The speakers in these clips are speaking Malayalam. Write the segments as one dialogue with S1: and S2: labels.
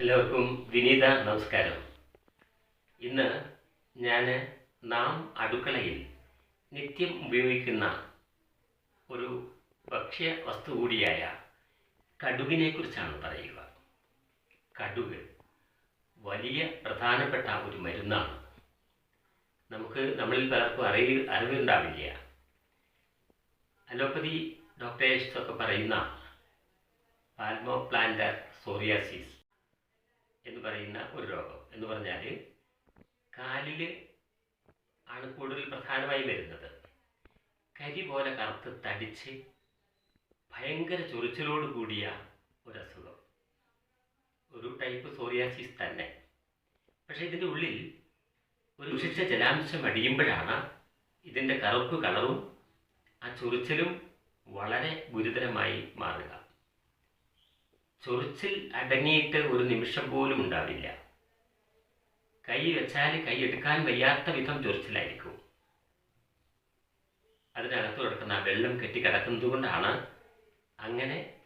S1: എല്ലാവർക്കും വിനീത നമസ്കാരം. ഇന്ന് ഞാൻ നാം അടുക്കളയിൽ നിത്യം ഉപയോഗിക്കുന്ന ഒരു ഭക്ഷ്യ വസ്തു കൂടിയായ കടുകിനെ കുറിച്ചാണ് പറയുക. കടുക് വലിയ പ്രധാനപ്പെട്ട ഒരു മരുന്നാണ്. നമുക്ക് നമ്മളിൽ പലർക്കും അറിയ അറിവുണ്ടാവില്ല. അലോപ്പതി ഡോക്ടേഴ്സൊക്കെ പറയുന്ന പാൽമോ പ്ലാന്റർ സോറിയാസിസ് എന്ന് പറയുന്ന ഒരു രോഗം എന്ന് പറഞ്ഞാൽ കാലിൽ ആണ് കൂടുതൽ പ്രധാനമായി വരുന്നത്. കരി പോലെ കറുത്ത് തടിച്ച് ഭയങ്കര ചൊറിച്ചിലോട് കൂടിയ ഒരു അസുഖം ഒരു ടൈപ്പ് സോറിയാസിസ് തന്നെ. പക്ഷേ ഇതിന്റെ ഉള്ളിൽ ഒരു വിശിഷ്ട ജലാംശം അടിയുമ്പോഴാണ് ഇതിന്റെ കറുപ്പ് കളറും ആ ചൊറിച്ചിലും വളരെ ഗുരുതരമായി മാറുക. ചൊറിച്ചിൽ അടങ്ങിയിട്ട് ഒരു നിമിഷം പോലും ഉണ്ടാവില്ല. കൈ വെച്ചാൽ കൈ എടുക്കാൻ വയ്യാത്ത വിധം ചൊറിച്ചിലായിരിക്കും. അതിനകത്ത് കിടക്കുന്ന വെള്ളം കെട്ടി കിടക്കുന്നത് കൊണ്ടാണ് അങ്ങനെ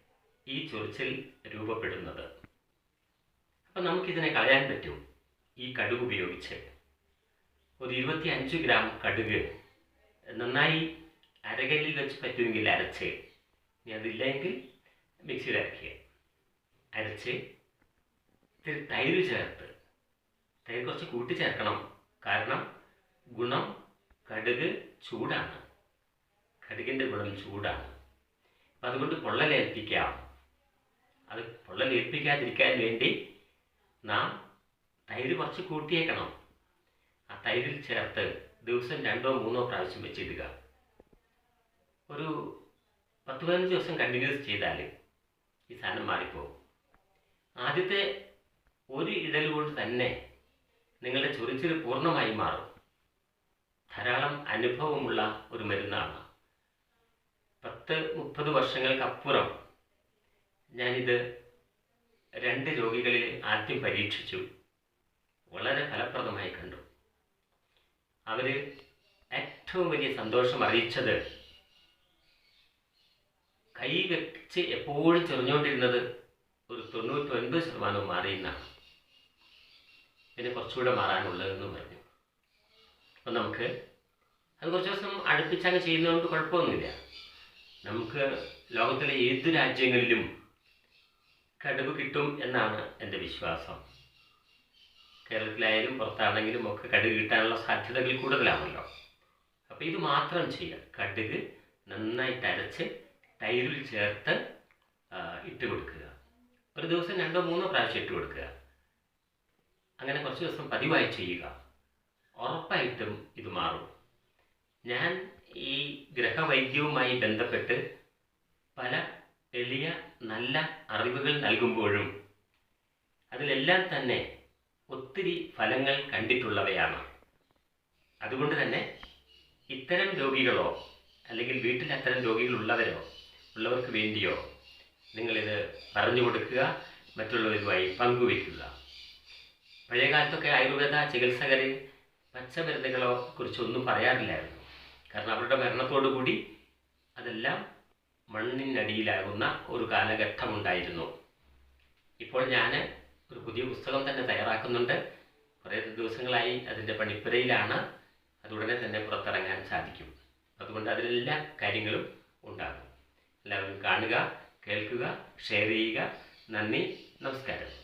S1: ഈ ചൊറിച്ചിൽ രൂപപ്പെടുന്നത്. അപ്പം നമുക്കിതിനെ കളയാൻ പറ്റും. ഈ കടുക് ഉപയോഗിച്ച്. ഒരു ഇരുപത്തി അഞ്ച് ഗ്രാം കടുക് നന്നായി അരകല്ലിൽ വെച്ച് പറ്റുമെങ്കിൽ അരച്ച്. ഇനി അതില്ലെങ്കിൽ മിക്സിയിൽ അരയ്ക്കുക. അരച്ച് ഇത്തിരി തൈര് ചേർത്ത്. തൈര് കുറച്ച് കൂട്ടി ചേർക്കണം. കാരണം ഗുണം കടുക് ചൂടാണ്. കടുകിന്റെ ഗുണം ചൂടാണ്. അപ്പം അതുകൊണ്ട് പൊള്ളലേൽപ്പിക്കാം. അത് പൊള്ളലേൽപ്പിക്കാതിരിക്കാൻ വേണ്ടി നാം തൈര് കുറച്ച് കൂട്ടിയേക്കണം. ആ തൈരിൽ ചേർത്ത് ദിവസം രണ്ടോ മൂന്നോ പ്രാവശ്യം വെച്ചിടുക. ഒരു പത്ത് പതിനഞ്ച് ദിവസം കണ്ടിന്യൂസ് ചെയ്താൽ ഈ സാധനം മാറിപ്പോകും ആദ്യത്തെ ഒരു ഇടൽ കൊണ്ട് തന്നെ നിങ്ങളുടെ ചൊറിച്ചിൽ പൂർണമായി മാറും. ധാരാളം അനുഭവമുള്ള ഒരു മരുന്നാണ്. പത്ത് മുപ്പത് വർഷങ്ങൾക്കപ്പുറം ഞാനിത് രണ്ട് രോഗികളിൽ ആദ്യം പരീക്ഷിച്ചു. വളരെ ഫലപ്രദമായി കണ്ടു. അവർ ഏറ്റവും വലിയ സന്തോഷം അറിയിച്ചത് കൈ വെച്ച് എപ്പോഴും ചൊറിഞ്ഞുകൊണ്ടിരുന്നത് ഒരു തൊണ്ണൂറ്റൊൻപത് ശതമാനവും മാറിയെന്നാണ് പിന്നെ കുറച്ചുകൂടെ മാറാനുള്ളതെന്ന് പറഞ്ഞു. അപ്പം നമുക്ക് അത് കുറച്ച് ദിവസം അടുപ്പിച്ചങ്ങ് ചെയ്യുന്നതുകൊണ്ട് കുഴപ്പമൊന്നുമില്ല. നമുക്ക് ലോകത്തിലെ ഏത് രാജ്യങ്ങളിലും കടുവ് കിട്ടും എന്നാണ് എന്റെ വിശ്വാസം. കേരളത്തിലായാലും പുറത്താണെങ്കിലും ഒക്കെ കടുക് കിട്ടാനുള്ള സാധ്യതകൾ കൂടുതലാണല്ലോ. അപ്പോൾ ഇത് മാത്രം ചെയ്യുക. കടുക് നന്നായിട്ട് അരച്ച് തൈരിൽ ചേർത്ത് ഇട്ട് കൊടുക്കുക. ഒരു ദിവസം രണ്ടോ മൂന്നോ പ്രാവശ്യം ഇട്ട് കൊടുക്കുക. അങ്ങനെ കുറച്ച് ദിവസം പതിവായി ചെയ്യുക. ഉറപ്പായിട്ടും ഇത് മാറും. ഞാൻ ഈ ഗ്രഹവൈദ്യവുമായി ബന്ധപ്പെട്ട് പല എളിയ നല്ല അറിവുകൾ നൽകുമ്പോഴും അതിലെല്ലാം തന്നെ ഒത്തിരി ഫലങ്ങൾ കണ്ടിട്ടുള്ളവയാണ്. അതുകൊണ്ട് തന്നെ ഇത്തരം രോഗികളോ അല്ലെങ്കിൽ വീട്ടിൽ അത്തരം രോഗികളുള്ളവരോ ഉള്ളവർക്ക് വേണ്ടിയോ നിങ്ങളിത് പറഞ്ഞു കൊടുക്കുക മറ്റുള്ളവരുമായി പങ്കുവയ്ക്കുക. പഴയകാലത്തൊക്കെ ആയുർവേദ ചികിത്സകർ പച്ചമരുന്നുകളോ കുറിച്ചൊന്നും പറയാറില്ലായിരുന്നു. കാരണം അവരുടെ മരണത്തോടു കൂടി അതെല്ലാം മണ്ണിനടിയിലാകുന്ന ഒരു കാലഘട്ടമുണ്ടായിരുന്നു. ഇപ്പോൾ ഞാൻ ഒരു പുതിയ പുസ്തകം തന്നെ തയ്യാറാക്കുന്നുണ്ട്. കുറേ ദിവസങ്ങളായി അതിന്റെ പണിപ്പുരയിലാണ്. അതുടനെ തന്നെ പുറത്തിറങ്ങാൻ സാധിക്കും. അതുകൊണ്ട് അതിലെല്ലാ കാര്യങ്ങളും ഉണ്ടാകും. എല്ലാവരും കാണുക. കേൾക്കുക ഷെയർ ചെയ്യുക. നന്ദി നമസ്കാരം.